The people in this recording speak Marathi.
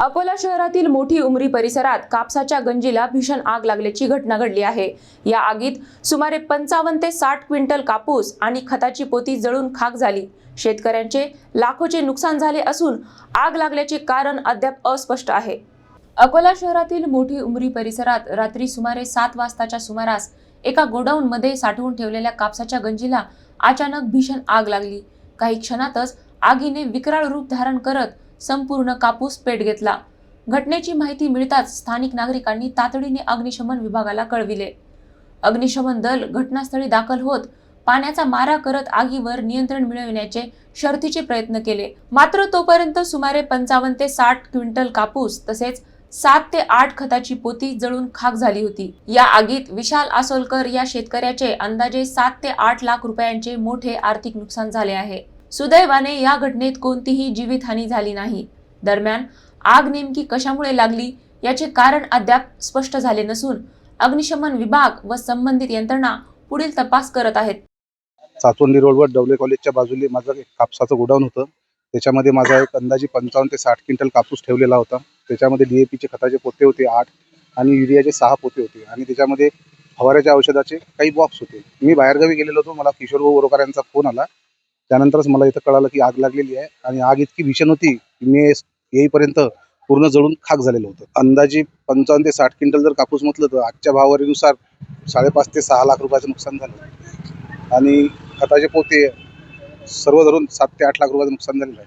अकोला शहरातील मोठी उमरी परिसरात कापसाच्या गंजीला भीषण आग लागल्याची घटना घडली आहे. या आगीत सुमारे पंचावन्न ते साठ क्विंटल कापूस आणि खताची पोती जळून खाक झाली. शेतकऱ्यांचे लाखोचे नुकसान झाले असून आग लागल्याचे कारण अद्याप अस्पष्ट आहे. अकोला शहरातील मोठी उमरी परिसरात रात्री सुमारे सात वाजताच्या सुमारास एका गोडाऊनमध्ये साठवून ठेवलेल्या कापसाच्या गंजीला अचानक भीषण आग लागली. काही क्षणातच आगीने विकराळ रूप धारण करत संपूर्ण कापूस पेट घेतला. घटनेची माहिती मिळताच स्थानिक नागरिकांनी तातडीने अग्निशमन विभागाला कळविले. अग्निशमन दल घटनास्थळी दाखल होत पाण्याचा मारा करत आगीवर नियंत्रण मिळविण्याचे शर्थीचे प्रयत्न केले. मात्र तोपर्यंत सुमारे पंचावन्न ते साठ क्विंटल कापूस तसेच सात ते आठ खताची पोती जळून खाक झाली होती. या आगीत विशाल आसोलकर या शेतकऱ्याचे अंदाजे सात ते आठ लाख रुपयांचे मोठे आर्थिक नुकसान झाले आहे. सुदैवाने या घटनेत कोणतीही जीवितहानी झाली नाही. दरम्यान आग नेमकी कशामुळे लागली याचे कारण अद्याप स्पष्ट झाले नसून अग्निशमन विभाग व संबंधित यंत्रणा पुढील तपास करत आहेत. चाचोंडी रोडवर डवले कॉलेजच्या बाजूला माझं एक कापसाचं गोडाऊन होतं. त्याच्यामध्ये माझा एक अंदाजे पंचावन्न ते साठ क्विंटल कापूस ठेवलेला होता. त्याच्यामध्ये डी ए पीचे खताचे पोते होते आठ आणि युरियाचे सहा पोते होते. आणि त्याच्यामध्ये फवाऱ्याच्या औषधाचे काही बॉक्स होते. मी बाहेरगावी गेलेलो होतो. मला किशोर भाऊ यांचा फोन आला. त्यानंतरच मला इथं कळालं की आग लागलेली आहे आणि आग इतकी भीषण होती की मी येईपर्यंत पूर्ण जळून खाक झालेलं होतं. अंदाजे पंचावन्न ते साठ क्विंटल जर कापूस म्हटलं तर आजच्या भावारीनुसार साडेपाच ते सहा लाख रुपयाचं नुकसान झालं. आणि खताचे पोते सर्व धरून सात ते आठ लाख रुपयाचं नुकसान झालेलं आहे.